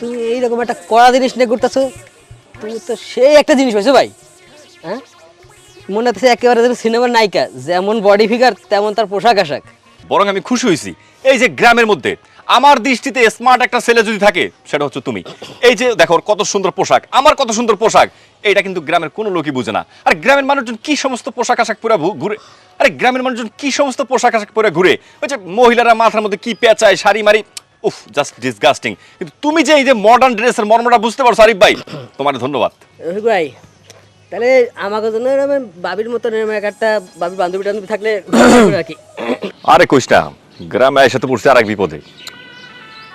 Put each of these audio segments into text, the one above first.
তুমি এইরকম একটা কড়া জিনিস নিয়ে ঘুরতেছো, তুমি তো সেই একটা জিনিস হয়েছো ভাই হ্যাঁ? মনে হচ্ছে একেবারে যেন সিনেমার নায়িকা, যেমন বডি ফিগার তেমন তার পোশাক আশাক। বরং আমি খুশি হয়েছি। এই যে গ্রামের মধ্যে, আমার দৃষ্টিতে স্মার্ট একটা ছেলে যদি থাকে, সেটা হচ্ছে তুমি। এই যে দেখো, কত সুন্দর পোশাক, আমার কত সুন্দর পোশাক, এইটা কিন্তু গ্রামের কোনো লোকই বুঝে না। আর গ্রামের মানুষজন কি সমস্ত পোশাক আশাক পরে ঘুরে আরে গ্রামের মানুষজন কি সমস্ত পোশাক আশাক পরে ঘুরে? ওই যে মহিলারা মাথার মধ্যে কি পেঁচায়, শাড়ি মারি উফ জাস্ট ডিসগাস্টিং কিন্তু তুমি যে এই যে মডার্ন ড্রেসের মর্মটা বুঝতে পারছ আরিফ ভাই তোমার ধন্যবাদ। রফিক ভাই তাহলে আমাকে জন্য এরকম বাবির মতো এরকম এক একটা বাবির বান্ধবী টান্ধবী থাকলে লাগবে আর কি আরে কইস না গ্রামে এসে তো পড়ছে আর এক বিপদে।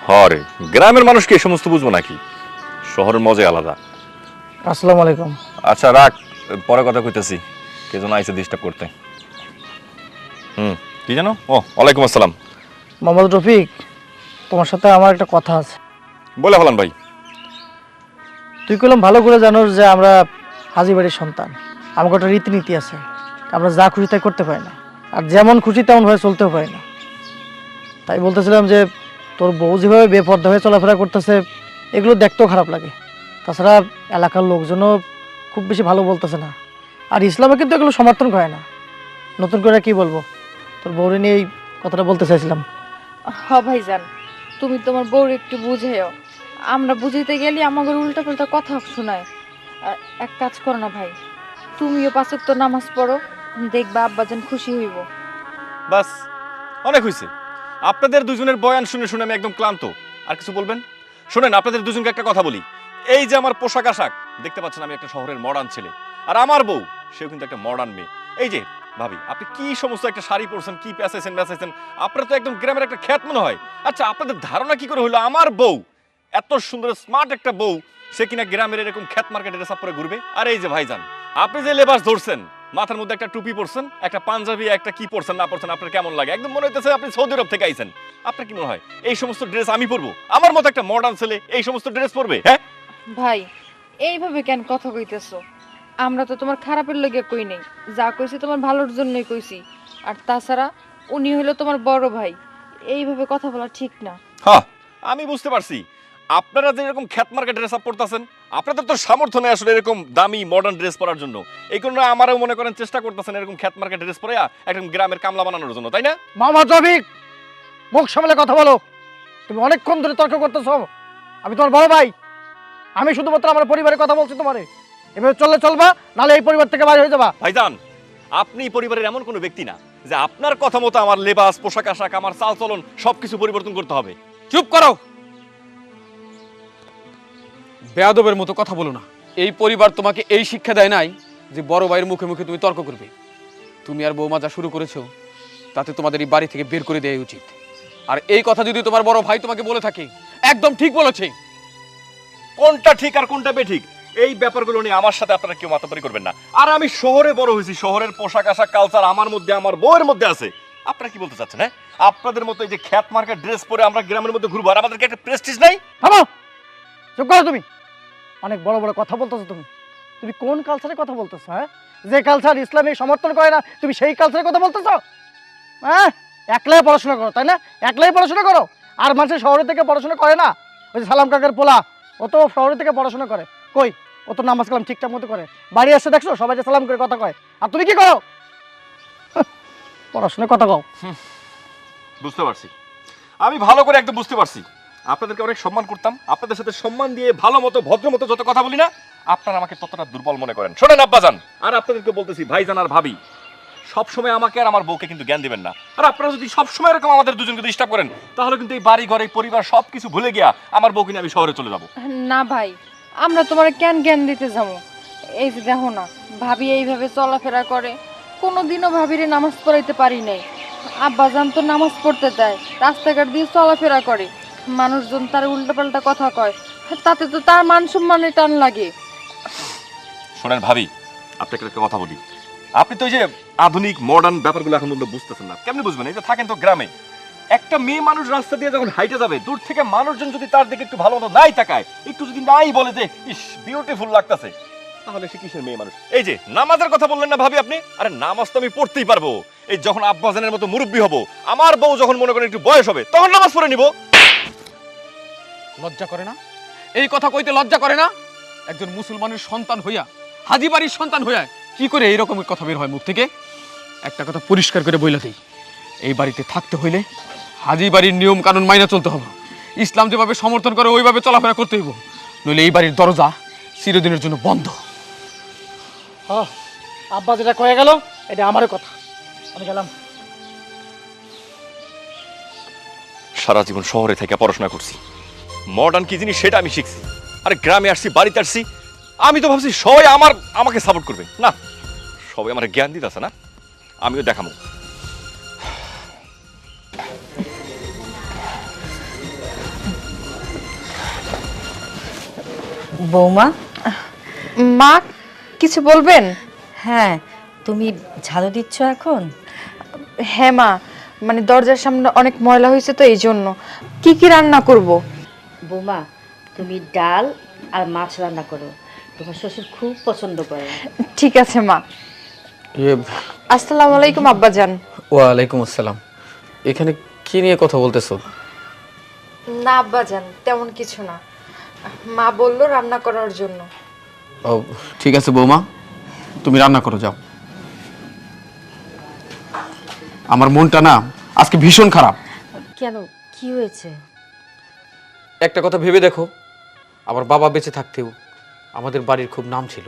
হরে গ্রামের মানুষকে এই সমস্ত বুঝব নাকি? শহরের মজাই আলাদা। আসসালামু আলাইকুম। আচ্ছা রাখ পরে কথা কইতেছি কে যেন আইসে ডিস্টার্ব করতে। হুম কি জানো ও ওয়ালাইকুম আসসালাম। মোহাম্মদ রফিক। তোমার সাথে আমার একটা কথা আছে। বলে হলাম ভাই। তুই কলম ভালো করে জানোস যে আমরা হাজি বাড়ির সন্তান। আমাকে একটা রীতিনীতি আছে। আমরা যা খুশি তাই করতে পারি না। আর যেমন খুশি তেমন ভাবে চলতেও পারি না। তাই বলতেছিলাম যে তোর বউ যেভাবে বেপর্দা হয়ে চলাফেরা করতেছে এগুলো দেখতেও খারাপ লাগে। তাছাড়া এলাকার লোকজনও খুব বেশি ভালো বলতেছে না। আর ইসলামে কিন্তু এগুলো সমর্থন করে না। নতুন করে কি বলব? তোর বউরে নিয়ে এই কথাটা বলতে চাইছিলাম। হ ভাইজান। তুমি তোমার বউর একটু বুঝেও আমরা বুঝাইতে গেলে আমাদের উল্টা পাল্টা কথা শোনায়। এক কাজ করো না ভাই, তুমিও পাঁচক তো নামাজ পড়ো দেখবা আব্বাজান খুশি হইব। বাস, অনেক হয়েছে আপনাদের দুজনের বয়ান শুনে শুনে আমি একদম ক্লান্ত। আর কিছু বলবেন? শোনেন, আপনাদের দুজনকে একটা কথা বলি। এই যে আমার পোশাক আশাক, দেখতে পাচ্ছেন আমি একটা শহরের মডার্ন ছেলে। আর আমার বউ, সেও কিন্তু একটা মডার্ন মেয়ে। এই যে ভাবি, আপনি কি সমস্ত একটা শাড়ি পরছেন, কি প্যাসেছেন প্যাসেছেন আপনার তো একদম গ্রামের একটা খ্যাত মনে হয়। আচ্ছা আপনাদের ধারণা কি করে হলো আমার বউ, এত সুন্দর, স্মার্ট একটা বউ, সে কিনা গ্রামের এরকম খ্যাত মার্কেটে রেসাপ করে ঘুরবে? আর এই যে ভাইজান, আপনি যে লেবাস ধরছেন, মাথার মধ্যে একটা টুপি পরছেন, একটা পাঞ্জাবি, একটা কি পরছেন, না পরছেন, আপনার কেমন লাগে? একদম মনে হইতেছে আপনি সৌদি আরব থেকে আইছেন। আপনার কি মনে হয়, এই সমস্ত ড্রেস আমি পরবো? আমার মতো একটা মডার্ন ছেলে এই সমস্ত ড্রেস পরবে? হ্যাঁ? ভাই, এইভাবে কেন কথা কইতেছো? আমরা তো তোমার খারাপের লগে কই নেই। যা কইছি তোমার ভালোর জন্যই কইছি। আর তাছাড়া উনি হলো তোমার বড় ভাই। এইভাবে কথা বলা ঠিক না। হ্যাঁ আমি বুঝতে পারছি। আপনারা যে এরকম খ্যাত মার্কেট ড্রেস আপ করতেছেন আপনাদের তো সামর্থ্য নেই আসলে এরকম দামি মডার্ন ড্রেস পরার জন্য। এই কারণে আমারও মনে করেন চেষ্টা করতেছেন এরকম খ্যাত মার্কেট ড্রেস পরে একদম গ্রামের কামলা বানানোর জন্য তাই না? মোহাম্মদ রফিক মুখ সামলে কথা বলো। তুমি অনেকক্ষণ ধরে তর্ক করতেছো। আমি তোমার বড় ভাই। আমি শুধুমাত্র আমার পরিবারের কথা বলছি তোমারে। এভাবে চললে চলবা নাহলে এই পরিবার থেকে বাইরে হয়ে যাবা। ভাইজান আপনি পরিবারের এমন কোনো ব্যক্তি না যে আপনার কথা মতো আমার লেবাস পোশাক আশাক আমার চাল চলন সবকিছু পরিবর্তন করতে হবে। চুপ করো! বেয়াদবের মতো কথা বলো না। এই পরিবার তোমাকে এই শিক্ষা দেয় নাই যে বড় ভাইয়ের মুখে মুখে তুমি তর্ক করবে। তুমি আর বৌমা যা শুরু করেছ তাতে তোমাদের এই বাড়ি থেকে বের করে দেওয়া উচিত। আর এই কথা যদি তোমার বড় ভাই তোমাকে বলে থাকে একদম ঠিক বলেছে। কোনটা ঠিক আর কোনটা বেঠিক? এই ব্যাপারগুলো নিয়ে আমার সাথে আপনারা কেউ মাতাপারি করবেন না। আর আমি শহরে বড় হয়েছি, শহরের পোশাক আশাক কালচার আমার মধ্যে, আমার বউয়ের মধ্যে আছে। আপনারা কি বলতে চাচ্ছেন হ্যাঁ? আপনাদের মতো এই যে খ্যাত মার্কেট ড্রেস পরে আমরা গ্রামের মধ্যে ঘুরবো, আর আমাদেরকে একটা প্রেস্টিজ নাই? থামো! চুপ করো তুমি। অনেক বড় বড় কথা বলতেছো তুমি। তুমি কোন কালচারের কথা বলতেছো হ্যাঁ? যে কালচার ইসলামে সমর্থন করে না, তুমি সেই কালচারের কথা বলতেছো? হ্যাঁ? একলাই পড়াশোনা করো, তাই না? একলাই পড়াশোনা করো। আর মানুষের শহরে থেকে পড়াশোনা করে না। ওই যে সালাম কাকার পোলা, ও তো শহরে থেকে পড়াশোনা করে। কই? ও তো নামাজ কালাম ঠিকঠাক মতো করে। বাড়ি আসছে দেখছ সবাই সালাম করে কথা কয়। আর তুমি কি করো? পড়াশোনার কথা কও। বুঝতে পারছি। আমি ভালো করে একদম বুঝতে পারছি। আপনাদেরকে অনেক সম্মান করতাম। আপনাদের সাথে সম্মান দিয়ে ভালো মতো ভদ্র মতো যত কথা বলি না আপনারা আমাকে ততটা দুর্বল মনে করেন। শোনেন আব্বাজান আর আপনাদেরকে বলতেছি ভাইজান আর ভাবি সবসময় আমাকে আর আমার বউকে কিন্তু জ্ঞান দিবেন না। আর আপনারা যদি সবসময় এরকম আমাদের দুজনকে ডিস্টার্ব করেন তাহলে কিন্তু এই বাড়ি ঘর এই পরিবার সব কিছু ভুলে গিয়া আমার বউকে নিয়ে আমি শহরে চলে যাব। না ভাই আমরা তোমার কেন জ্ঞান দিতে যাব? এই যে দেখো না, ভাবি এইভাবে চলাফেরা করে। কোনোদিনও ভাবিরে নামাজ পড়াইতে পারি নাই। আব্বা আব্বাজান তো নামাজ পড়তে দেয়, রাস্তাঘাট দিয়ে চলাফেরা করে। মানুষজন তার উল্টাপাল্টা কথা কয়, তাতে তো তার মান সম্মানে টান লাগে। শোনেন ভাবি, আপনাকে একটা কথা বলি। আপনি তো এই যে আধুনিক মডার্ন ব্যাপারগুলো এখন বুঝতেছেন না। কেমনি বুঝবেন? এই যে থাকেন তো গ্রামে। একটা মেয়ে মানুষ রাস্তা দিয়ে যখন হাইটে যাবে, দূর থেকে মানুষজন যদি তার দিকে একটু ভালো মতো নাই তাকায়, একটু যদি নাই বলে যে, ইস বিউটিফুল লাগতেছে, তাহলে সে কিসের মেয়ে মানুষ? এই যে, নামাজের কথা বললেন না ভাবি আপনি? আরে, নামাজ তো আমি পড়তেই পারব। এই যখন আব্বাজানের মতো মুরব্বী হব, আমার বউ যখন মনে করেন একটু বয়স হবে, তখন নামাজ পড়ে নিব। লজ্জা করে না? এই কথা কইতে লজ্জা করে না? একজন মুসলমানের সন্তান হইয়া, হাজি বাড়ির সন্তান হইয়া, কি করে এই রকমের কথা বের হয় মুখ থেকে? একটা কথা পরিষ্কার করে বইলা দিই। এই বাড়িতে থাকতে হইলে হাজি বাড়ির নিয়ম কানুন মাইনা চলতে হবে। ইসলাম যেভাবে সমর্থন করে ওইভাবে চলাফেরা করতে হইব। নইলে এই বাড়ির দরজা চিরদিনের জন্য বন্ধ। আব্বা যেটা কয়ে গেল এটা আমারও কথা। আমি গেলাম। সারা জীবন শহরে থেকে পড়াশোনা করছি। মডার্ন কি জিনিস সেটা আমি শিখছি। আরে গ্রামে আসছি বাড়িতে আসছি। আমি তো ভাবছি সবাই আমার আমাকে সাপোর্ট করবে। না সবাই আমার জ্ঞান দিতেছে না। আমিও দেখাবো বৌমা? মা কিছু বলবেন? হ্যাঁ তুমি ঝাড়ু দিচ্ছ এখন? হ্যাঁ মা মানে দরজার সামনে অনেক ময়লা হয়েছে তো এই জন্য। কি কি রান্না করব? বৌমা তুমি ডাল আর মাছ রান্না করো। তোমার শ্বশুর খুব পছন্দ করে। ঠিক আছে মা। আসসালামু আলাইকুম আব্বাজান। ওয়ালাইকুম আসসালাম। এখানে কি নিয়ে কথা বলতেছো? না আব্বাজান তেমন কিছু না। মা বলল রান্না করার জন্য। ও ঠিক আছে বৌমা তুমি রান্না করো যাও। আমার মনটা না আজকে ভীষণ খারাপ। কেন? কি হয়েছে? একটা কথা ভেবে দেখো আমার বাবা বেঁচে থাকতেও আমাদের বাড়ির খুব নাম ছিল।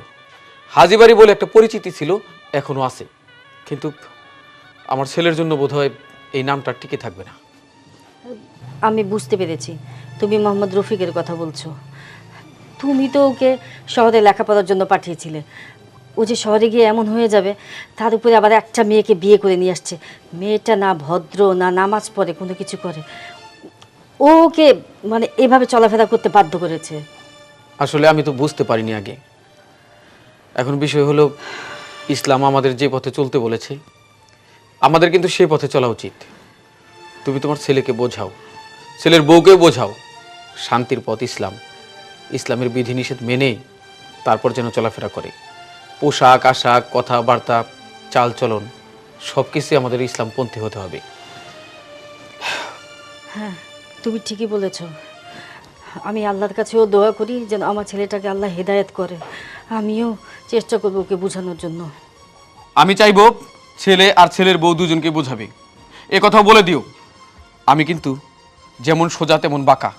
হাজি বাড়ি বলে একটা পরিচিতি ছিল এখনও আছে। কিন্তু আমার ছেলের জন্য বোধহয় এই নামটা টিকে থাকবে না। আমি বুঝতে পেরেছি। তুমি মোহাম্মদ রফিকের কথা বলছো। তুমি তো ওকে শহরে লেখাপড়ার জন্য পাঠিয়েছিলে। ও যে শহরে গিয়ে এমন হয়ে যাবে, তার উপরে আবার একটা মেয়েকে বিয়ে করে নিয়ে আসছে। মেয়েটা না ভদ্র, না নামাজ পড়ে, কোনো কিছু করে। ওকে মানে এভাবে চলাফেরা করতে বাধ্য করেছে। আসলে আমি তো বুঝতে পারিনি আগে। এখন বিষয় হলো, ইসলাম আমাদের যে পথে চলতে বলেছে, আমাদের কিন্তু সেই পথে চলা উচিত। তুমি তোমার ছেলেকে বোঝাও। ছেলের বউকেও বোঝাও। শান্তির পথ ইসলাম। ইসলামের বিধিনিষেধ মেনে তারপর যেন চলাফেরা করে। পোশাক আশাক কথাবার্তা চালচলন সব কিছুই আমাদের ইসলামপন্থী হতে হবে। হ্যাঁ তুমি ঠিকই বলেছ। আমি আল্লাহর কাছেও দোয়া করি যেন আমার ছেলেটাকে আল্লাহ হেদায়েত করে। আমিও চেষ্টা করব ওকে বোঝানোর জন্য। আমি চাইব ছেলে আর ছেলের বউ দুজনকে বোঝাবে। এ কথাও বলে দিও। আমি কিন্তু যেমন সোজা তেমন বাঁকা।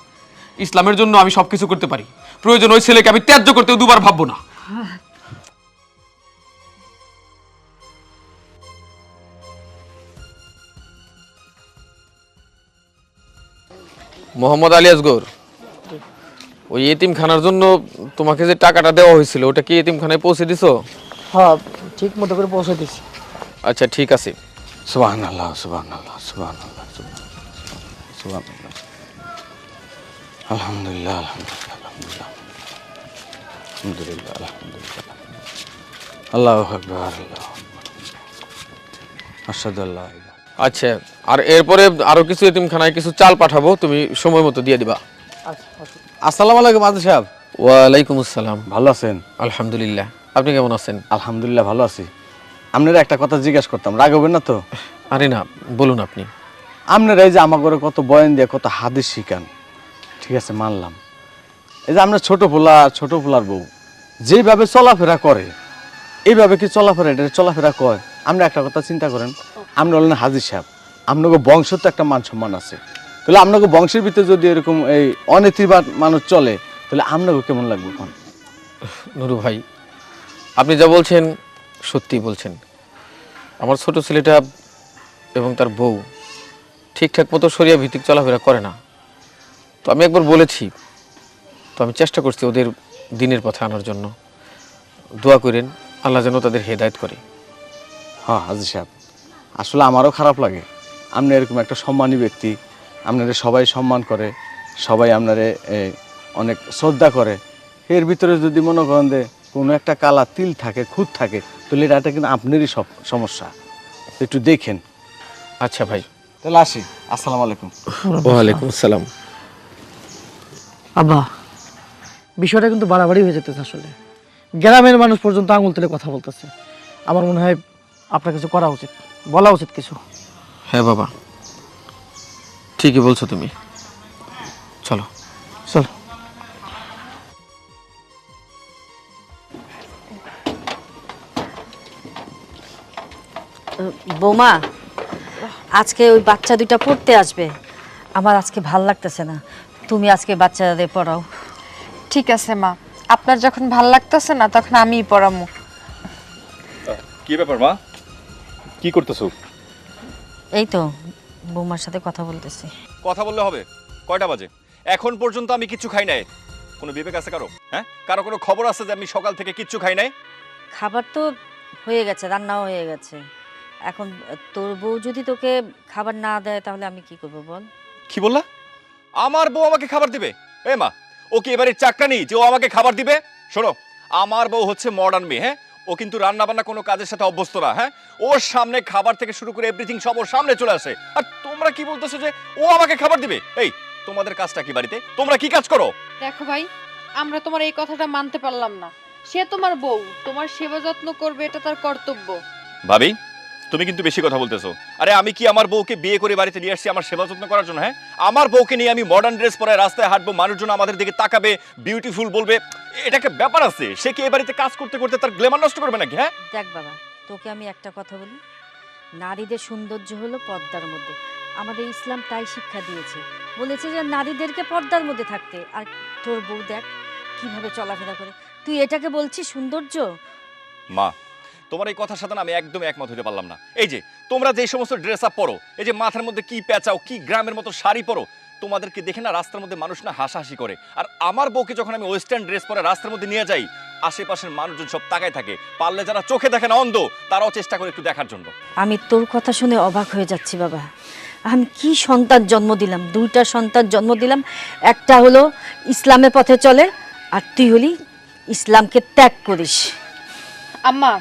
ইসলামের জন্য আমি সবকিছু করতে পারি। প্রয়োজন ওই ছেলেকে আমি ত্যায্য করতেও দুবার ভাববো না। মোহাম্মদ আলী আসগর ওই এতিমখানার জন্য তোমাকে যে টাকাটা দেওয়া হয়েছিল ওটা কি এতিমখানায় পৌঁছে দিছো? হ্যাঁ ঠিক মতো করে পৌঁছে দিছি। আচ্ছা ঠিক আছে। সুবহান আল্লাহ সুবহান আল্লাহ সুবহান আল্লাহ সুবহান আল্লাহ আলহামদুলিল্লাহ আলহামদুলিল্লাহ আলহামদুলিল্লাহ আলহামদুলিল্লাহ আলহামদুলিল্লাহ আল্লাহ আকবার আল্লাহ আচ্ছা আর এরপরে আরও কিছু এতিমখানায় কিছু চাল পাঠাবো তুমি সময় মতো দিয়ে দিবা। আসসালামু আলাইকুম আদি সাহেব। ওয়ালাইকুম আসসালাম। ভালো আছেন? আলহামদুলিল্লাহ। আপনি কেমন আছেন? আলহামদুলিল্লাহ ভালো আছি। আপনারা একটা কথা জিজ্ঞেস করতাম রাগ হবেন না তো? আরে না বলুন আপনি। আপনারা এই যে আমার ঘরে কত বয়ান দিয়ে কত হাদিস শিখান। ঠিক আছে, মানলাম। এই যে আমরা ছোট পোলা, ছোট পোলার বউ যেভাবে চলাফেরা করে, এইভাবে কি চলাফেরা, এটা চলাফেরা কয়? আমরা একটা কথা চিন্তা করেন আমরা হলেন হাজির সাহেব, আপনাকে বংশ তো একটা মান সম্মান আছে। তাহলে আপনাকে বংশের ভিতরে যদি এরকম এই অনীতিবাদ মানুষ চলে, তাহলে আপনাকে কেমন লাগবে কোন নুরু ভাই, আপনি যা বলছেন সত্যি বলছেন। আমার ছোট ছেলেটা এবং তার বউ ঠিকঠাক মতো সরিয়া ভিত্তিক চলাফেরা করে না। আমি একবার বলেছি তো আমি চেষ্টা করছি ওদের দিনের পথে আনার জন্য। দোয়া করেন আল্লাহ যেন তাদের হেদায়েত করে। হ্যাঁ হাজির সাহেব আসলে আমারও খারাপ লাগে। আপনি এরকম একটা সম্মানী ব্যক্তি আপনারে সবাই সম্মান করে সবাই আপনারে অনেক শ্রদ্ধা করে। এর ভিতরে যদি মনে করেন যে কোনো একটা কালা তিল থাকে খুঁত থাকে তাহলে এটা কিন্তু আপনারই সব সমস্যা। একটু দেখেন। আচ্ছা ভাই। তাহলে আসি। আসসালামু আলাইকুম। ওয়ালাইকুম আসসালাম। আব্বা বিষয়টা কিন্তু বাড়াবাড়ি হয়ে যেতেছে আসলে। গ্রামের মানুষ পর্যন্ত আঙুল তুলে কথা বলতেছে। আমার মনে হয় আপনার কিছু করা উচিত বলা উচিত কিছু। হ্যাঁ বাবা ঠিকই বলছো তুমি। চলো। চলো। বোমা আজকে ওই বাচ্চা দুইটা পড়তে আসবে। আমার আজকে ভালো লাগতেছে না। তুমি আজকে বাচ্চাদের পড়াও। ঠিক আছে মা। আপনার যখন ভালো লাগতেছে না তখন আমিই পড়ামু। কি ব্যাপার মা? কি করতেছো? এই তো বৌমার সাথে কথা বলতেছি। কথা বললে হবে? কয়টা বাজে? এখন পর্যন্ত আমি কিচ্ছু খাই নাই। কোনো বিবেক আছে কারও? হ্যাঁ? কারও কোনো খবর আছে যে আমি সকাল থেকে কিচ্ছু খাই নাই? খাবার তো হয়ে গেছে রান্নাও হয়ে গেছে। এখন তোর বউ যদি তোকে খাবার না দেয় তাহলে আমি কি করব বল? কি বললা? আমার বউ আমাকে খাবার দিবে। এ মা ও কি এবারে চাকরানি যে ও আমাকে খাবার দিবে? শোনো আমার বউ হচ্ছে মডার্ন মেয়ে হ্যাঁ? ও কিন্তু রান্না বান্না কোনো কাজের সাথে অভ্যস্ত না হ্যাঁ? ওর সামনে খাবার থেকে শুরু করে এভরিথিং সব ওর সামনে চলে আসে। আর তোমরা কি বলতেছো যে ও আমাকে খাবার দিবে? এই তোমাদের কাজটা কি বাড়িতে? তোমরা কি কাজ করো? দেখো ভাই আমরা তোমার এই কথাটা মানতে পারলাম না। সে তোমার বউ তোমার সেবা যত্ন করবে এটা তার কর্তব্য। ভাবি তুমি কিন্তু বেশি কথা বলতেছো। আরে আমি কি আমার বউকে বিয়ে করে বাড়িতে নিয়ে আসছি আমার সেবা যত্ন করার জন্য হ্যাঁ? আমার বউকে নিয়ে আমি মডার্ন ড্রেস পরে রাস্তায় হাঁটবো মানুষজন আমাদের দিকে তাকাবে বিউটিফুল বলবে। এটাকে ব্যাপার আছে। সে কি এ বাড়িতে কাজ করতে করতে তার গ্ল্যামার নষ্ট করবে নাকি হ্যাঁ? দেখ বাবা তোকে আমি একটা কথা বলি। নারীদের সৌন্দর্য হলো পর্দার মধ্যে। আমাদের ইসলাম তাই শিক্ষা দিয়েছে। বলেছে যে নারীদেরকে পর্দার মধ্যে থাকতে। আর তোর বউ দেখ কীভাবে চলাফেরা করে। তুই এটাকে বলছিস সৌন্দর্য? মা তোমার এই কথার সাথে না আমি একদম একমত হতে পারলাম না। এই যে তোমরা যে সমস্ত ড্রেস আপ পরো এই যে মাথার মধ্যে কি পেঁচাও কি গ্রামের মতো শাড়ি পরো তোমাদেরকে দেখে না রাস্তার মধ্যে মানুষ না হাসাহাসি করে। আর আমার বউকে যখন আমি ওয়েস্টার্ন ড্রেস পরে রাস্তার মধ্যে নিয়ে যাই আশেপাশের মানুষজন সব তাকায় থাকে পারলে যারা চোখে দেখে না অন্ধ তারাও চেষ্টা করে একটু দেখার জন্য। আমি তোর কথা শুনে অবাক হয়ে যাচ্ছি বাবা। আমি কি সন্তান জন্ম দিলাম? দুইটা সন্তান জন্ম দিলাম। একটা হলো ইসলামের পথে চলে আর তুই হলি ইসলামকে ত্যাগ করিস। আম্মা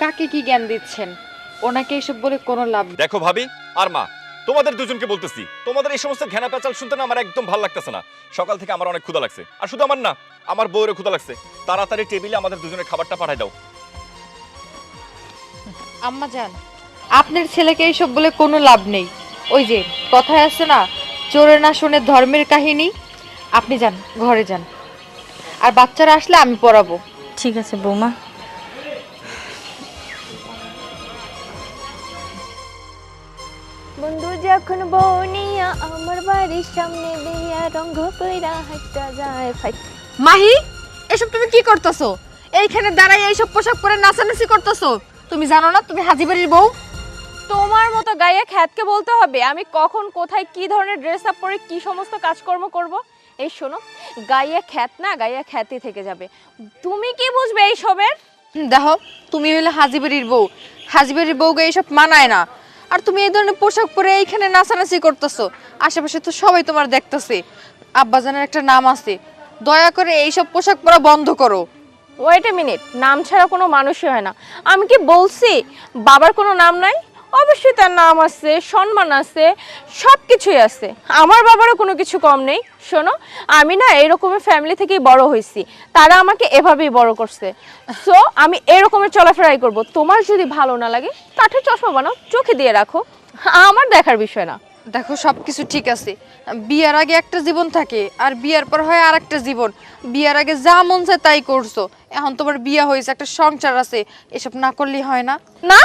কাকে কি জ্ঞান দিচ্ছেন? ওনাকে এসব বলে কোনো লাভ নেই। দেখো ভাবি আর মা তোমাদের দুজনকে বলতেছি তোমাদের এই সমস্ত ঘেনা পেঁচাল শুনতে না আমার একদম ভালো লাগতেছে না। সকাল থেকে আমার অনেক ক্ষুধা লাগছে। আর শুধু আমার না আমার বউয়ের ক্ষুধা লাগছে। তাড়াতাড়ি টেবিলে আমাদের দুজনের খাবারটা পাঠাই দাও। আম্মা যান। আপনার ছেলেকে এইসব বলে কোনো লাভ নেই। ওই যে কথায় আছে না চোরে না শুনে ধর্মের কাহিনী? আপনি যান ঘরে যান। আর বাচ্চারা আসলে আমি পড়াবো। ঠিক আছে বৌমা। বন্ধু যখন বউনিয়া আমার বাড়ির সামনে দিয়া রঙ্গ কইরা হাঁটটা যায়। ফাইট মাহি এসব তুমি কি করতেছো? এইখানে দাঁড়াই এইসব পোশাক পরে নাচানাচি করতেছো? তুমি জানো না তুমি হাজিবাড়ির বউ? তোমার মতো গায়ে খ্যাতকে বলতে হবে আমি কখন কোথায় কি ধরনের ড্রেস আপ পরে কি সমস্ত কাজকর্ম করব? এই শোনো গায়ে খ্যাত না গায়ে খ্যাতি থেকে যাবে। তুমি কি বুঝবে এই সবের দেখো তুমি হলে হাজিবাড়ির বউ। হাজিবাড়ির বউকে এইসব মানায় না। আর তুমি এই ধরনের পোশাক পরে এইখানে নাচানাচি করতেছো। আশেপাশে তো সবাই তোমার দেখতেছে। আব্বাজানের একটা নাম আছে। দয়া করে এইসব পোশাক পরা বন্ধ করো। ওয়েট এ মিনিট নাম ছাড়া কোনো মানুষই হয় না। আমি কি বলছি, বাবার কোনো নাম নাই? অবশ্যই তার নাম আছে, সম্মান আছে সব কিছুই আছে। আমার বাবারও কোনো কিছু কম নেই। শোনো, আমি না এরকমের ফ্যামিলি থেকেই বড় হয়েছি। তারা আমাকে এভাবেই বড় করছে। সো আমি এরকমের চলাফেরাই করব। তোমার যদি ভালো না লাগে, কাঠের চশমা বানাও, চোখে দিয়ে রাখো। আমার দেখার বিষয় না। দেখো সব কিছু ঠিক আছে। বিয়ার আগে একটা জীবন থাকে আর বিয়ার পর হয় আর একটা জীবন। বিয়ার আগে যা মন চায় তাই করছ। এখন তোমার বিয়া হয়েছে একটা সংসার আছে এসব না করলেই হয় না। না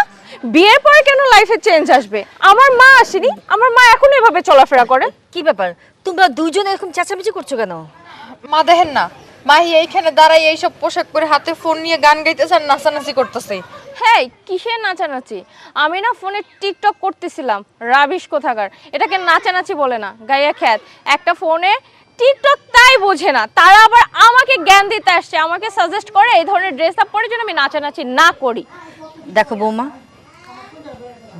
বিয়ের পরে কেন লাইফে চেঞ্জ আসবে? আমার মা আসেনি আমার মা এখন এভাবে চলাফেরা করে। কি ব্যাপার? তোমরা দুইজন এরকম চেঁচামেচি করছ কেন? মা দেখেন না মাহি এইখানে দাঁড়াই এইসব পোশাক পরে হাতে ফোন নিয়ে গান গাইতেছে আর নাচানাচি করতেছে। হ্যাঁ কিসের নাচানাচি? আমি না ফোনে টিকটক করতেছিলাম রাবিশ কোথাকার? এটাকে নাচানাচি বলে না গাইয়া খ্যাত। একটা ফোনে টিকটক তাই বোঝে না তারা আবার আমাকে জ্ঞান দিতে আসছে আমাকে সাজেস্ট করে এই ধরনের ড্রেস আপ পরে যেন আমি নাচানাচি না করি। দেখো বৌমা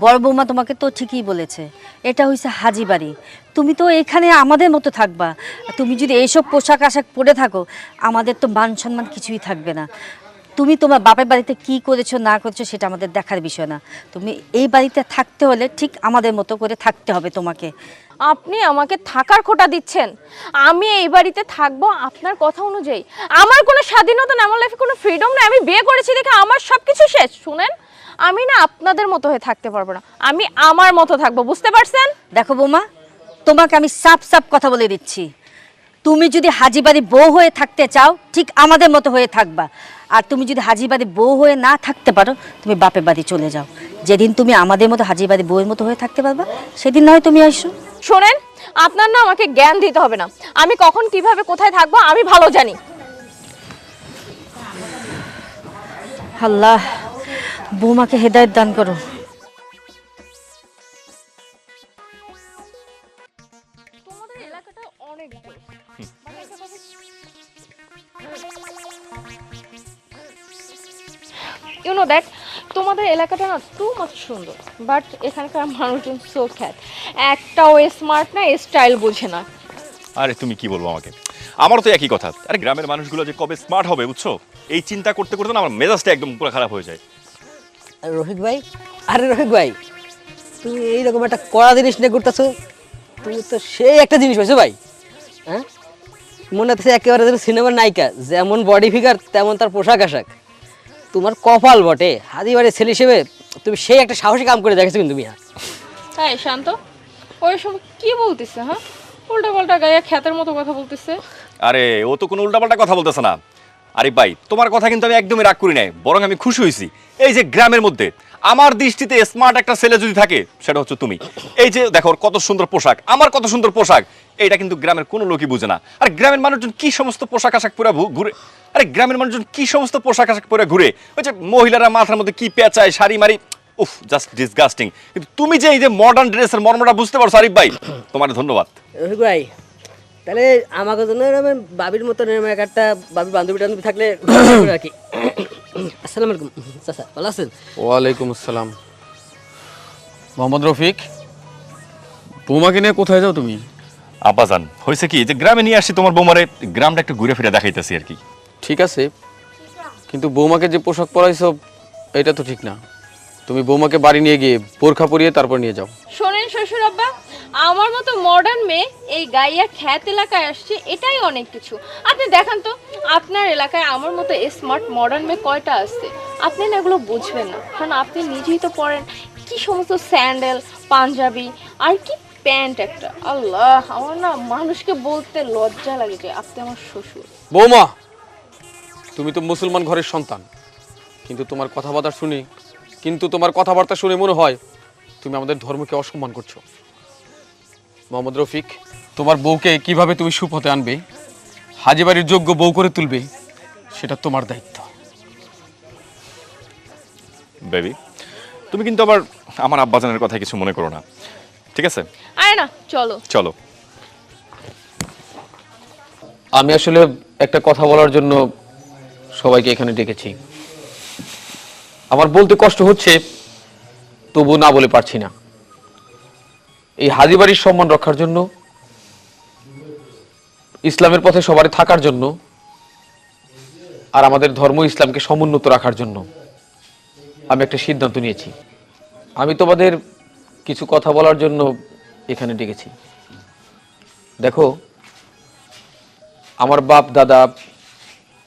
বড় বৌমা তোমাকে তো ঠিকই বলেছে। এটা হইছে হাজি বাড়ি। তুমি তো এখানে আমাদের মতো থাকবা। তুমি যদি এইসব পোশাক আশাক পরে থাকো, আমাদের তো মান সম্মান কিছুই থাকবে না। তুমি তোমার বাপের বাড়িতে কি করেছ, না করেছ, সেটা আমাদের দেখার বিষয় না। তুমি এই বাড়িতে থাকতে হলে ঠিক আমাদের মতো করে থাকতে হবে তোমাকে। আপনি আমাকে থাকার খোটা দিচ্ছেন। আমি এই বাড়িতে থাকব আপনার কথা অনুযায়ী। আমার কোনো স্বাধীনতা না আমার লাইফে কোনো ফ্রিডম নেই। আমি বিয়ে করেছি দেখে আমার সব কিছু শেষ, শুনেন। আমি না আপনাদের মতো হয়ে থাকতে পারব না। আমি আমার মতো থাকব বুঝতে পারছেন? দেখো বৌমা তোমাকে আমি সাফ সাফ কথা বলে দিচ্ছি। তুমি যদি হাজিবাড়ি বউ হয়ে থাকতে চাও ঠিক আমাদের মতো হয়ে থাকবা। আর তুমি যদি হাজিবাড়ি বউ হয়ে না থাকতে পারো তুমি বাপের বাড়ি চলে যাও। যেদিন তুমি আমাদের মতো হাজিবাড়ি বউয়ের মতো হয়ে থাকতে পারবা সেদিন নয় তুমি আসো শোনেন আপনার না আমাকে জ্ঞান দিতে হবে না। আমি কখন কীভাবে কোথায় থাকব আমি ভালো জানি। আল্লাহ বৌমাকে হেদায়ত দান করো। ইউনো দেখ তোমাদের এলাকাটা না টু মাচ সুন্দর বাট এখানকার মানুষজন সো খ্যাত একটাও স্মার্ট না স্টাইল বোঝে না। আরে তুমি কি বলব আমাকে? আমারও তো একই কথা। আরে গ্রামের মানুষগুলো যে কবে স্মার্ট হবে বুঝছ? এই চিন্তা করতে করতে না আমার মেজাজটা একদম পুরো খারাপ হয়ে যায়। রফিক ভাই? আরে রফিক ভাই তুমি এইরকম একটা কড়া জিনিস নিয়ে ঘুরতেছো? তুমি তো সেই একটা জিনিস হয়েছো ভাই হ্যাঁ? মনে হচ্ছে একেবারে যেন সিনেমার নায়িকা যেমন বডি ফিগার তেমন তার পোশাক আশাক। তোমার কপাল বটে হাদিবাড়ি ছেলে হিসেবে তুমি সেই একটা সাহসী কাম করে দেখেছ কিন্তু মিয়া। তাই শান্ত ওই সময় কি বলতেছে হ্যাঁ? উল্টা পাল্টা গায়ে খ্যাতের মতো কথা বলতেছে। আরে ও তো কোনো উল্টাপাল্টা কথা বলতেছে না। আরে ভাই, তোমার কথা কিন্তু আমি একদমই রাগ করি নাই, বরং আমি খুশি হয়েছি। এই যে গ্রামের মধ্যে, আমার দৃষ্টিতে স্মার্ট একটা ছেলে যদি থাকে, সেটা হচ্ছে তুমি। এই যে দেখো কত সুন্দর পোশাক, আমার কত সুন্দর পোশাক, এইটা কিন্তু গ্রামের কোনো লোকই বুঝে না। আর গ্রামের মানুষজন কি সমস্ত পোশাক আশাক পরে ঘুরে আরে গ্রামের মানুষজন কি সমস্ত পোশাক আশাক পরে ঘুরে, ওই যে মহিলারা মাথার মধ্যে কি পেঁচায়, শাড়ি মারি, উফ জাস্ট ডিসগাস্টিং কিন্তু তুমি যে এই যে মডার্ন ড্রেসের মর্মটা বুঝতে পারছ, আরিফ ভাই, তোমার ধন্যবাদ। ভাই তাহলে আমাকে জন্য এরকম বাবির মতো এরকম এক একটা বাবির বান্ধবী টান্ধবী থাকলে আর কি আসসালামু আলাইকুম। চাচা ভালো আছেন? ওয়ালাইকুম আসসালাম। মোহাম্মদ রফিক বৌমাকে নিয়ে কোথায় যাও তুমি? আব্বাজান হয়েছে কি যে গ্রামে নিয়ে আসছি তোমার বৌমারে গ্রামটা একটু ঘুরে ফিরে দেখাইতেছি আর কি। ঠিক আছে কিন্তু বৌমাকে যে পোশাক পরাইছো এটা তো ঠিক না। তুমি বৌমাকে বাড়ি নিয়ে গিয়ে বোরখা পরিয়ে তারপর নিয়ে যাও। শোনেন শ্বশুর আব্বা আমার মতো মডার্ন মেয়ে এই গাইয়া খ্যাত এলাকায় আসছে, এটাই অনেক কিছু। আপনি দেখান তো, আপনার এলাকায় আমার মতো স্মার্ট মডার্ন মেয়ে কয়টা আসছে আপনি না এগুলো বুঝবেন না, কারণ আপনি নিজেই তো পড়েন, কি সমস্ত স্যান্ডেল পাঞ্জাবি, আর কি প্যান্ট একটা। আল্লাহ, আমার না মানুষকে বলতে লজ্জা লাগে যে আপনি আমার শ্বশুর। বৌমা, তুমি তো মুসলমান ঘরের সন্তান, কিন্তু তোমার কথাবার্তা শুনি, কিন্তু তোমার কথাবার্তা শুনে মনে হয় তুমি আমাদের ধর্মকে অসম্মান করছ। মোহাম্মদ রফিক তোমার বউকে কীভাবে তুমি সুপথে আনবে? হাজিবাড়ির যোগ্য বউ করে তুলবে সেটা তোমার দায়িত্ব। বেবি তুমি কিন্তু আবার আমার আব্বাজানের কথা কিছু মনে করো না। ঠিক আছে? আয় না চলো। চলো। আমি আসলে একটা কথা বলার জন্য সবাইকে এখানে ডেকেছি। আমার বলতে কষ্ট হচ্ছে তবু না বলে পারছি না। এই হাজিবাড়ির সম্মান রক্ষার জন্য, ইসলামের পথে সবারই থাকার জন্য, আর আমাদের ধর্ম ইসলামকে সমুন্নত রাখার জন্য আমি একটা সিদ্ধান্ত নিয়েছি। আমি তোমাদের কিছু কথা বলার জন্য এখানে ডেকেছি। দেখো, আমার বাপ, দাদা,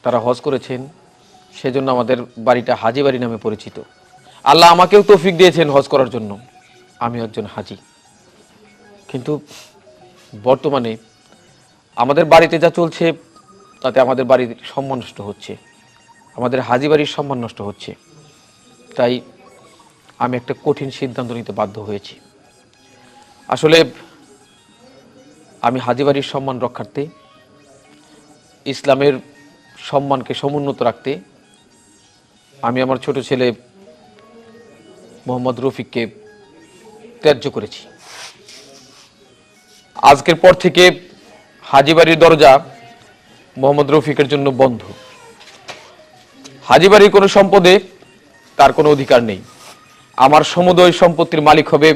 তারা হজ করেছেন, সেজন্য আমাদের বাড়িটা হাজি বাড়ি নামে পরিচিত। আল্লাহ আমাকেও তৌফিক দিয়েছেন হজ করার জন্য। আমি একজন হাজি। কিন্তু বর্তমানে আমাদের বাড়িতে যা চলছে, তাতে আমাদের বাড়ির সম্মান নষ্ট হচ্ছে। আমাদের হাজি বাড়ির সম্মান নষ্ট হচ্ছে। তাই আমি একটা কঠিন সিদ্ধান্ত নিতে বাধ্য হয়েছি। আসলে আমি হাজি বাড়ির সম্মান রক্ষার্থে, ইসলামের সম্মানকে সমুন্নত রাখতে, আমি আমার ছোট ছেলে মোহাম্মদ রফিককে ত্যায্য করেছি। আজকের পর থেকে হাজিবাড়ির দরজা মোহাম্মদ রফিকের জন্য বন্ধ। হাজিবাড়ির কোনো সম্পদে তার কোনো অধিকার নেই। আমার সমুদয় সম্পত্তির মালিক হবে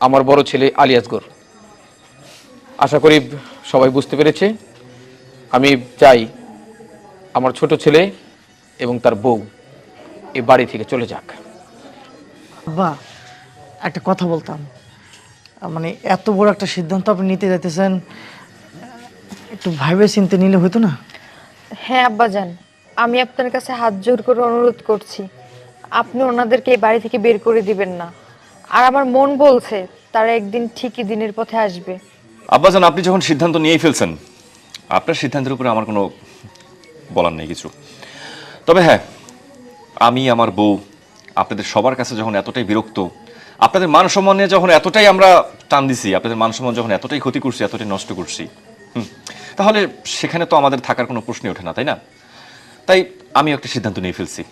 আমার বড় ছেলে আলিয়াসগর আশা করি সবাই বুঝতে পেরেছে। আমি চাই আমার ছোট ছেলে এবং তার বউ এ বাড়ি থেকে চলে যাক। আব্বা, একটা কথা বলতাম। মানে এত বড় একটা সিদ্ধান্ত আপনি নিতে যাইতেছেন একটু ভাইবে চিনতে নিলে হতো না? হ্যাঁ আব্বাজান আমি আপনার কাছে হাত জোর করে অনুরোধ করছি। আপনি ওনাদেরকে এই বাড়ি থেকে বের করে দিবেন না। আর আমার মন বলছে তারা একদিন ঠিকই দিনের পথে আসবে। আব্বা আব্বাজান আপনি যখন সিদ্ধান্ত নিয়েই ফেলছেন আপনার সিদ্ধান্তের উপরে আমার কোনো বলার নেই কিছু। তবে হ্যাঁ আমি আমার বউ আপনাদের সবার কাছে যখন এতটাই বিরক্ত আপনাদের মান সম্মান নিয়ে যখন এতটাই আমরা টান দিছি, আপনাদের মান সম্মান যখন এতটাই ক্ষতি করছি, এতটাই নষ্ট করছি তাহলে সেখানে তো আমাদের থাকার কোনো প্রশ্নই ওঠে না, তাই না? তাই আমি একটা সিদ্ধান্ত নিয়ে ফেলছি।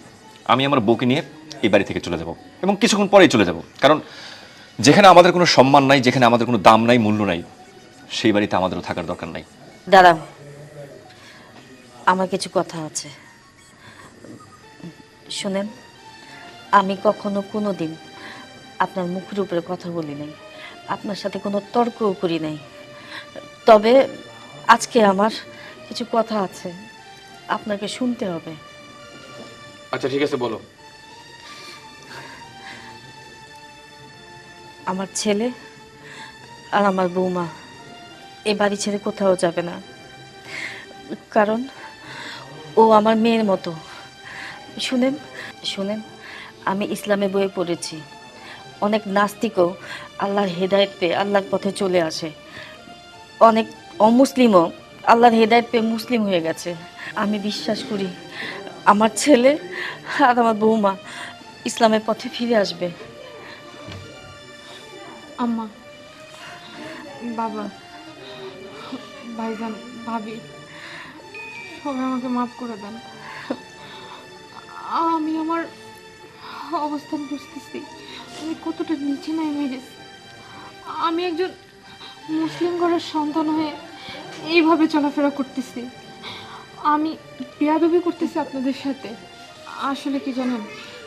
আমি আমার বউকে নিয়ে এই বাড়ি থেকে চলে যাব এবং কিছুক্ষণ পরেই চলে যাব। কারণ যেখানে আমাদের কোনো সম্মান নাই, যেখানে আমাদের কোনো দাম নাই, মূল্য নাই, সেই বাড়িতে আমাদেরও থাকার দরকার নাই। দাঁড়াও। আমার কিছু কথা আছে। শুনেন, আমি কখনো কোনো দিন আপনার মুখের উপরে কথা বলি নাই। আপনার সাথে কোনো তর্কও করি নাই। তবে আজকে আমার কিছু কথা আছে। আপনাকে শুনতে হবে। আচ্ছা ঠিক আছে বলো। আমার ছেলে আর আমার বৌমা এ বাড়ি ছেড়ে কোথাও যাবে না। কারণ ও আমার মেয়ের মতো। শুনেন শুনেন আমি ইসলামে বইয়ে পড়েছি। অনেক নাস্তিকও আল্লাহর হেদায়েত পেয়ে আল্লাহর পথে চলে আসে। অনেক অমুসলিমও আল্লাহর হেদায়েত পেয়ে মুসলিম হয়ে গেছে। আমি বিশ্বাস করি আমার ছেলে আর আমার বৌমা ইসলামের পথে ফিরে আসবে। আম্মা, বাবা, ভাইজান, ভাবি, সবাই আমাকে মাফ করে দেন। আমি আমার অবস্থান বুঝতেছি। আমি কতটা নিচে নেমে গেছি আমি একজন মুসলিম ঘরের সন্তান হয়ে এইভাবে চলাফেরা করতেছি। আমি বেয়াদবি করতেছি আপনাদের সাথে। আসলে কি জানেন,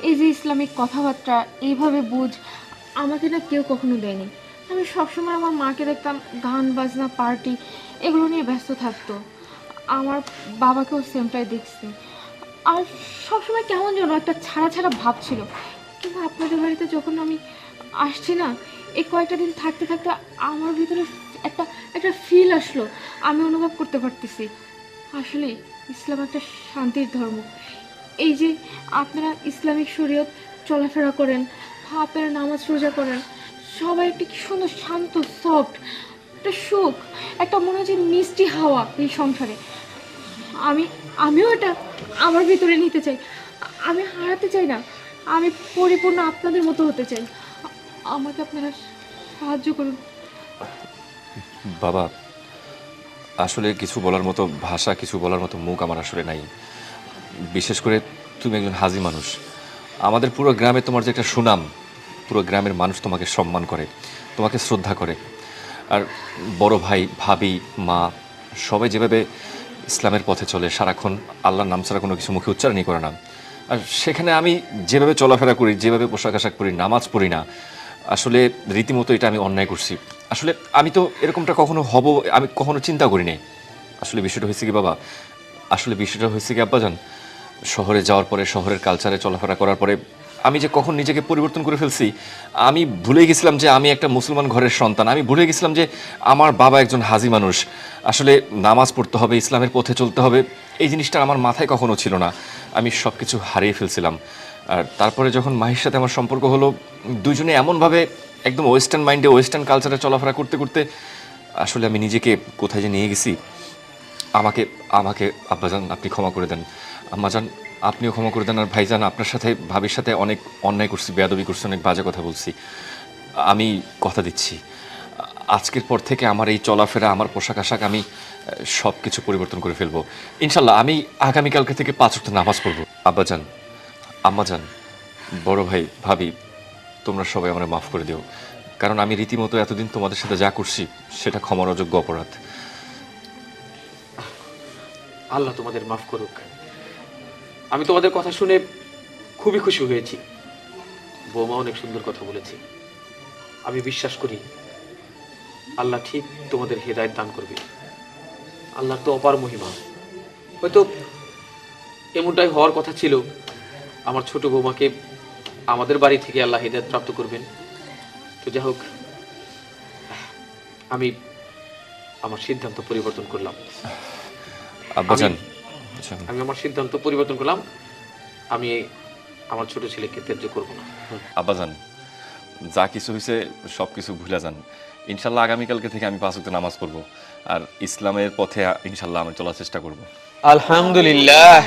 এই যে ইসলামিক কথাবার্তা, এইভাবে বুঝ আমাকে না কেউ কখনো দেয়নি। আমি সবসময় আমার মাকে দেখতাম গান, বাজনা, পার্টি, এগুলো নিয়ে ব্যস্ত থাকতো। আমার বাবাকেও সেমটাই দেখছি। আর সবসময় কেমন যেন একটা ছাড়া ছাড়া ভাব ছিল। কিন্তু আপনাদের বাড়িতে যখন আমি আসছি না এই কয়েকটা দিন থাকতে থাকতে আমার ভিতরে একটা একটা ফিল আসলো। আমি অনুভব করতে পারতেছি। আসলে ইসলাম একটা শান্তির ধর্ম। এই যে আপনারা ইসলামিক শরীয়ত চলাফেরা করেন আপনারা নামাজ রোজা করেন, সবাই একটা কি সুন্দর শান্ত সফট একটা সুখ, একটা মনে হচ্ছে মিষ্টি হাওয়া এই সংসারে। আমি, আমিও এটা আমার ভিতরে নিতে চাই। আমি হারাতে চাই না। আমি পরিপূর্ণ আপনাদের মতো হতে চাই। আমাকে আপনারা সাহায্য করুন। বাবা, আসলে কিছু বলার মতো ভাষা, কিছু বলার মতো মুখ আমার আসলে নাই। বিশেষ করে তুমি একজন হাজি মানুষ। আমাদের পুরো গ্রামে তোমার যে একটা সুনাম, পুরো গ্রামের মানুষ তোমাকে সম্মান করে, তোমাকে শ্রদ্ধা করে। আর বড় ভাই, ভাবি, মা, সবাই যেভাবে ইসলামের পথে চলে, সারাক্ষণ আল্লাহর নাম ছাড়া কোনো কিছু মুখে উচ্চারণই করে না। আর সেখানে আমি যেভাবে চলাফেরা করি, যেভাবে পোশাক আশাক পরি, নামাজ পড়ি না, আসলে রীতিমতো এটা আমি অন্যায় করছি। আসলে আমি তো এরকমটা কখনো হব, আমি কখনো চিন্তা করি নাই। আসলে বিষয়টা হয়েছে কি বাবা? আসলে বিষয়টা হয়েছে কি আব্বাজান? শহরে যাওয়ার পরে, শহরের কালচারে চলাফেরা করার পরে আমি যে কখন নিজেকে পরিবর্তন করে ফেলছি, আমি ভুলে গেছিলাম যে আমি একটা মুসলমান ঘরের সন্তান। আমি ভুলে গেছিলাম যে আমার বাবা একজন হাজি মানুষ। আসলে নামাজ পড়তে হবে, ইসলামের পথে চলতে হবে, এই জিনিসটা আমার মাথায় কখনো ছিল না। আমি সব কিছু হারিয়ে ফেলছিলাম। আর তারপরে যখন মাহির সাথে আমার সম্পর্ক হলো, দুজনে এমনভাবে একদম ওয়েস্টার্ন মাইন্ডে ওয়েস্টার্ন কালচারে চলাফেরা করতে করতে আসলে আমি নিজেকে কোথায় যে নিয়ে গেছি, আমাকে আমাকে আব্বাজান আপনি ক্ষমা করে দেন। আম্মাজান, আপনিও ক্ষমা করে দেন আর ভাইজান, আপনার সাথে, ভাবির সাথে অনেক অন্যায় করছি, বেয়াদবি করছি, অনেক বাজে কথা বলছি। আমি কথা দিচ্ছি। আজকের পর থেকে আমার এই চলাফেরা, আমার পোশাক আশাক আমি সব কিছু পরিবর্তন করে ফেলব। ইনশাল্লাহ, আমি আগামীকালকে থেকে পাঁচ ওয়াক্ত নামাজ পড়ব। আব্বাজান, আম্মাজান, বড় ভাই, ভাবি, তোমরা সবাই আমরা মাফ করে দিও। কারণ আমি রীতিমতো এতদিন তোমাদের সাথে যা করছি, সেটা ক্ষমার অযোগ্য অপরাধ। আল্লাহ তোমাদের মাফ করুক। আমি তোমাদের কথা শুনে খুবই খুশি হয়েছি। বৌমা অনেক সুন্দর কথা বলেছি। আমি বিশ্বাস করি আল্লাহ ঠিক তোমাদের হেদায়ত দান করবে। আল্লাহ তো অপার মহিমা। হয়তো এমনটাই হওয়ার কথা ছিল আমার ছোট বৌমাকে আমাদের বাড়ি থেকে আল্লাহ হেদায়ত প্রাপ্ত করবেন। তো যাই হোক আমি আমার সিদ্ধান্ত পরিবর্তন করলাম। আব্বাজান আমি আমার সিদ্ধান্ত পরিবর্তন করলাম। আমি আমার ছোট ছেলেকে ত্যায্য করব না। আব্বাজান যা কিছু হয়েছে সব কিছু ভুলে যান। ইনশাল্লাহ আগামীকালকে থেকে আমি পাঁচ নামাজ পড়ব। আর ইসলামের পথে ইনশাল্লাহ আমি চলার চেষ্টা করব। আলহামদুলিল্লাহ।